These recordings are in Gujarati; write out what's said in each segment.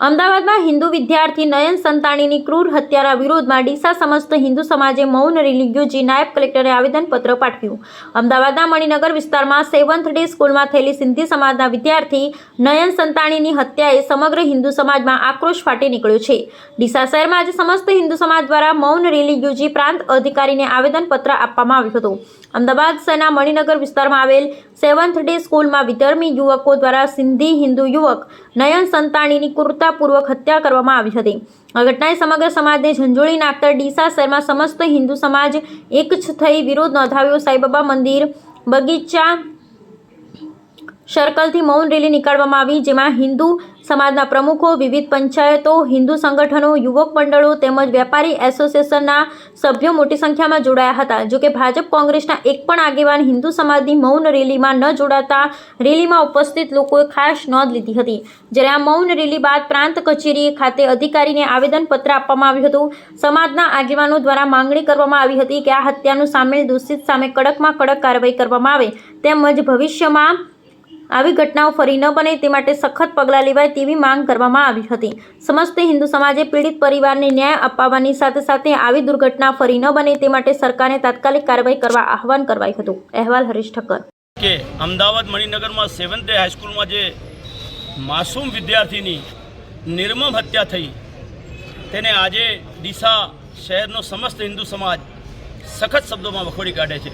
અમદાવાદમાં હિન્દુ વિદ્યાર્થી નયન સંતાણીની ક્રૂર હત્યાના વિરોધમાં ડીસા સમસ્ત હિન્દુ સમાજે મૌન રેલી યોજી નાયબ કલેક્ટરે આવેદનપત્ર પાઠવ્યું. અમદાવાદના મણિનગર વિસ્તારમાં સેવન્થ ડે સ્કૂલમાં થયેલી સિંધી સમાજના વિદ્યાર્થી નયન સંતાણીની હત્યાએ સમગ્ર હિન્દુ સમાજમાં આક્રોશ ફાટી નીકળ્યો છે. ડીસા શહેરમાં આજે સમસ્ત હિન્દુ સમાજ દ્વારા મૌન રેલી યોજી પ્રાંત અધિકારીને આવેદનપત્ર આપવામાં આવ્યું હતું. અમદાવાદ શહેરના મણિનગર વિસ્તારમાં આવેલ સેવન્થ ડે સ્કૂલમાં વિધર્મી યુવકો દ્વારા સિંધી હિન્દુ યુવક નયન સંતાણીની ક્રૂરતાપૂર્વક હત્યા કરવામાં આવી હતી. આ ઘટનાએ સમગ્ર સમાજને ઝંઝોળી નાખતા ડીસા શહેરમાં સમસ્ત હિન્દુ સમાજ એક જ થઈ વિરોધ નોંધાવ્યો. સાંઈબાબા મંદિર બગીચા સર્કલથી મૌન રેલી નીકાળવામાં આવી, જેમાં હિન્દુ સમાજના પ્રમુખો, વિવિધ પંચાયતો, હિન્દુ સંગઠનો, યુવક મંડળો તેમજ વેપારી એસોસિએશનના સભ્યો મોટી સંખ્યામાં જોડાયા હતા. જોકે ભાજપ કોંગ્રેસના એક પણ આગેવાન હિન્દુ સમાજની મૌન રેલીમાં ન જોડાતા રેલીમાં ઉપસ્થિત લોકોએ ખાસ નોંધ લીધી હતી. જ્યારે આ મૌન રેલી બાદ પ્રાંત કચેરી ખાતે અધિકારીને આવેદનપત્ર આપવામાં આવ્યું હતું. સમાજના આગેવાનો દ્વારા માંગણી કરવામાં આવી હતી કે આ હત્યાનું સામેલ દોષિત સામે કડકમાં કડક કાર્યવાહી કરવામાં આવે. તેમજ ભવિષ્યમાં આવી ઘટનાઓ ફરી ન બને તે માટે સખત પગલાં લેવાય તેવી માંગ કરવામાં આવી હતી. સમસ્ત હિન્દુ સમાજે પીડિત પરિવારને ન્યાય અપાવવાની સાથે સાથે આવી દુર્ઘટના ફરી ન બને તે માટે સરકારને તાત્કાલિક કાર્યવાહી કરવા આહવાન કરવાયું હતું. અહેવાલ હરીશ ઠક્કર. કે અમદાવાદ મણિનગરમાં સેવન્થ ડે હાઈસ્કૂલમાં જે માસૂમ વિદ્યાર્થીની નિર્મમ હત્યા થઈ, તેને આજે ડીસા શહેરનો સમસ્ત હિન્દુ સમાજ સખત શબ્દોમાં વખોડી કાઢે છે.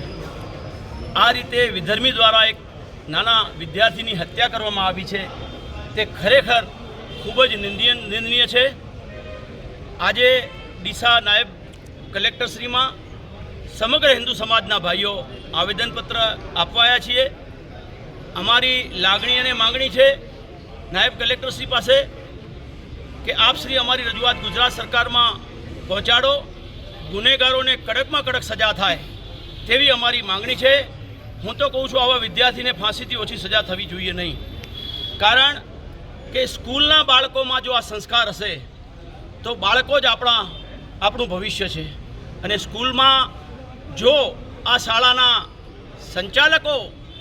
આ રીતે વિધર્મી દ્વારા એક નાના વિદ્યાર્થીની હત્યા કરવામાં આવી છે. તે ખરેખર ખૂબ જ નિંદનીય નિંદનીય છે. આજે ડીસા નાયબ કલેક્ટરશ્રીમાં સમગ્ર હિન્દુ સમાજના ભાઈઓ આવેદનપત્ર આપવાયા છીએ. અમારી લાગણી અને માંગણી છે નાયબ કલેક્ટરશ્રી પાસે કે આપ શ્રી અમારી રજૂઆત ગુજરાત સરકારમાં પહોંચાડો. ગુનેગારોને કડકમાં કડક સજા થાય તેવી અમારી માંગણી છે. હું તો કહું છું, આવા વિદ્યાર્થીને ફાંસીથી ઓછી સજા થવી જોઈએ નહીં. કારણ કે સ્કૂલના બાળકોમાં જો આ સંસ્કાર હશે, તો બાળકો જ આપણા, આપણું ભવિષ્ય છે. અને સ્કૂલમાં જો આ શાળાના સંચાલકો,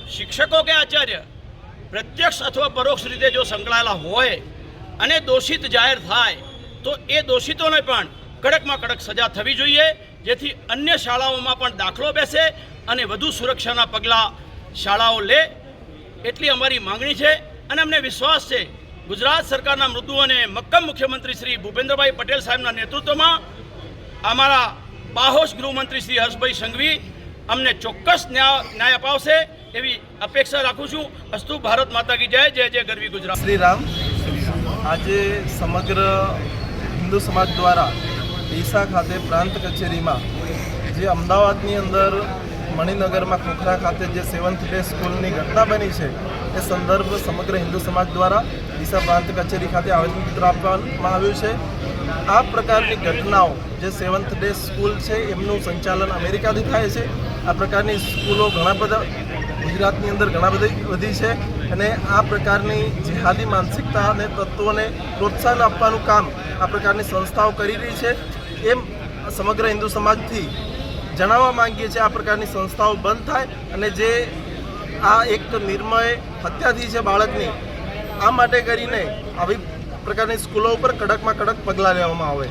શિક્ષકો કે આચાર્ય પ્રત્યક્ષ અથવા પરોક્ષ રીતે જો સંકળાયેલા હોય અને દોષિત જાહેર થાય, તો એ દોષિતોને પણ કડકમાં કડક સજા થવી જોઈએ. જેથી અન્ય શાળાઓમાં પણ દાખલો બેસે અને વધુ સુરક્ષાના પગલાં શાળાઓ લે એટલી અમારી માંગણી છે. અને અમને વિશ્વાસ છે, ગુજરાત સરકારના મૃદુ અને મક્કમ મુખ્યમંત્રી શ્રી ભૂપેન્દ્રભાઈ પટેલ સાહેબના નેતૃત્વમાં અમારા બાહોશ ગૃહમંત્રી શ્રી હર્ષભાઈ સંઘવી અમને ચોક્કસ ન્યાય ન્યાય અપાવશે એવી અપેક્ષા રાખું છું. અસ્તુ ભારત માતા કી જય જય જય ગરવી ગુજરાત. શ્રી રામ આજે સમગ્ર હિન્દુ સમાજ દ્વારા ડીસા ખાતે પ્રાંત કચેરીમાં, જે અમદાવાદની અંદર મણિનગરમાં ખોખરા ખાતે જે સેવન્થ ડે સ્કૂલની ઘટના બની છે, એ સંદર્ભ સમગ્ર હિન્દુ સમાજ દ્વારા ડીસા પ્રાંત કચેરી ખાતે આવેદનપત્ર આપવામાં આવ્યું છે. આ પ્રકારની ઘટનાઓ જે સેવન્થ ડે સ્કૂલ છે, એમનું સંચાલન અમેરિકાથી થાય છે. આ પ્રકારની સ્કૂલો ઘણા બધા ગુજરાતની અંદર ઘણા બધી વધી છે અને આ પ્રકારની જેહાદી માનસિકતા અને તત્વોને પ્રોત્સાહન આપવાનું કામ આ પ્રકારની સંસ્થાઓ કરી રહી છે. એમ સમગ્ર હિન્દુ સમાજથી જણાવવા માંગીએ છીએ આ પ્રકારની સંસ્થાઓ બંધ થાય અને જે આ એક નિર્મય હત્યા છે બાળકની, આ માટે કરીને આવી પ્રકારની સ્કૂલો ઉપર કડકમાં કડક પગલાં લેવામાં આવે.